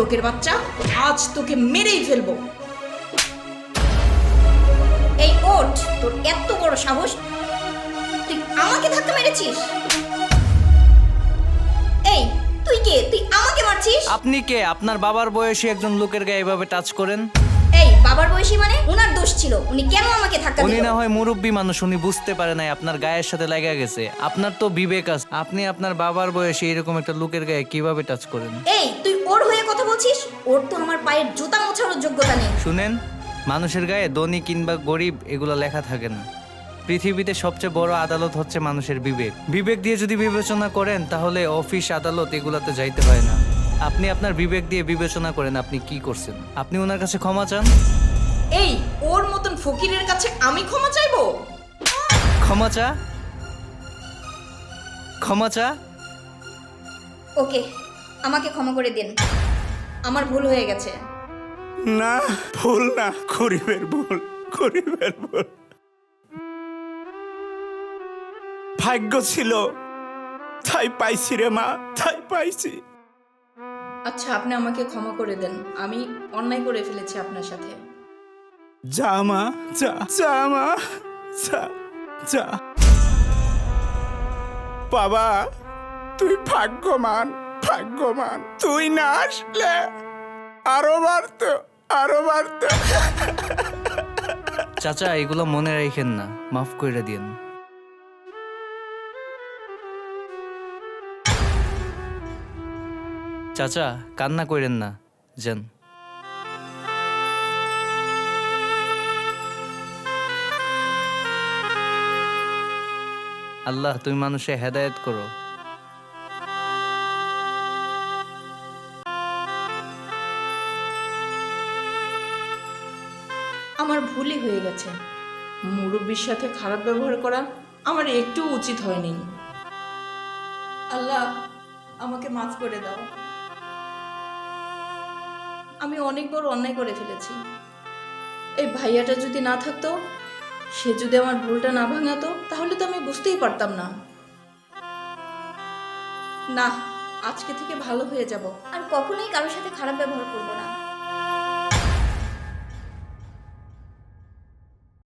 লোকের বাচ্চা, আজ তোকে মেরেই ফেলব। এই ওট, তোর এত বড় সাহস, তুই আমাকে ধাক্কা মেরেছিস? এই, তুই কে? তুই আমাকে মারছিস? আপনি কে? আপনার বাবার বয়সী একজন লোকের গায়ে এভাবে টাচ করেন? এই বাবার বয়সী মানে? ওনার দোষ ছিল। উনি কেন আমাকে ধাক্কা উনি দিল? না হয় মুরব্বী মানুষ উনি বুঝতে পারে নাই আপনার গায়ের সাথে লাগা গেছে। আপনার তো বিবেক আছে। আপনি আপনার বাবার বয়সে এরকম একটা লোকের গায়ে কীভাবে টাচ করেন? এই তুই ওর হয়ে কথা বলছিস? ওর তো আমার পায়ের জুতা মোছানোর যোগ্যতা নেই। শুনেন মানুষের গায়ে ধনী কিংবা গরিব এগুলো লেখা থাকে না। পৃথিবীতে সবচেয়ে বড় আদালত হচ্ছে মানুষের বিবেক। বিবেক দিয়ে যদি বিবেচনা করেন তাহলে অফিস আদালত এগুলাতে যাইতে হয় না। আপনি আপনার বিবেক দিয়ে বিবেচনা করেন আপনি কি করছেন। আপনি ওনার কাছে ক্ষমা চান? এই ওর মতন ফকিরের কাছে আমি ক্ষমা চাইব? ক্ষমা চা? ক্ষমা চা? ওকে আমাকে ক্ষমা করে দিন। আমার ভুল হয়ে গেছে। না ভুল না গরিবের ভুল গরিবের ভুল। ভাগ্য ছিল তাই পাইছি রে মা তাই পাইছি। আচ্ছা আপনি আমাকে ক্ষমা করে দেন। আমি অন্যায় করে ফেলেছি আপনার সাথে। যা মা যা যা মা যা যা। বাবা তুই ভাগ্যমান ভাগ্যমান। তুই না আসলে আরও বাড়তো আরও বাড়তো। চাচা এগুলো মনে রাখেন না। মাফ করে দিন। চাচা, কান্না করেন না, যেন। আল্লাহ, তুমি মানুষে হেদায়েত করো। আমার ভুলই হয়ে গেছে। মুরব্বীর সাথে খারাপ ব্যবহার করা আমার একটু উচিত হয়নি। আল্লাহ, আমাকে মাফ করে দাও। আমি অনেক বড় অন্যায় করে ফেলেছি। এই ভাইয়াটা যদি না থাকতো, সে যদি আমার ভুলটা না ভাঙাতো, তাহলে তো আমি বুঝতেই পারতাম না। না, আজকে থেকে ভালো হয়ে যাব। আর কখনোই কারোর সাথে খারাপ ব্যবহার করব না।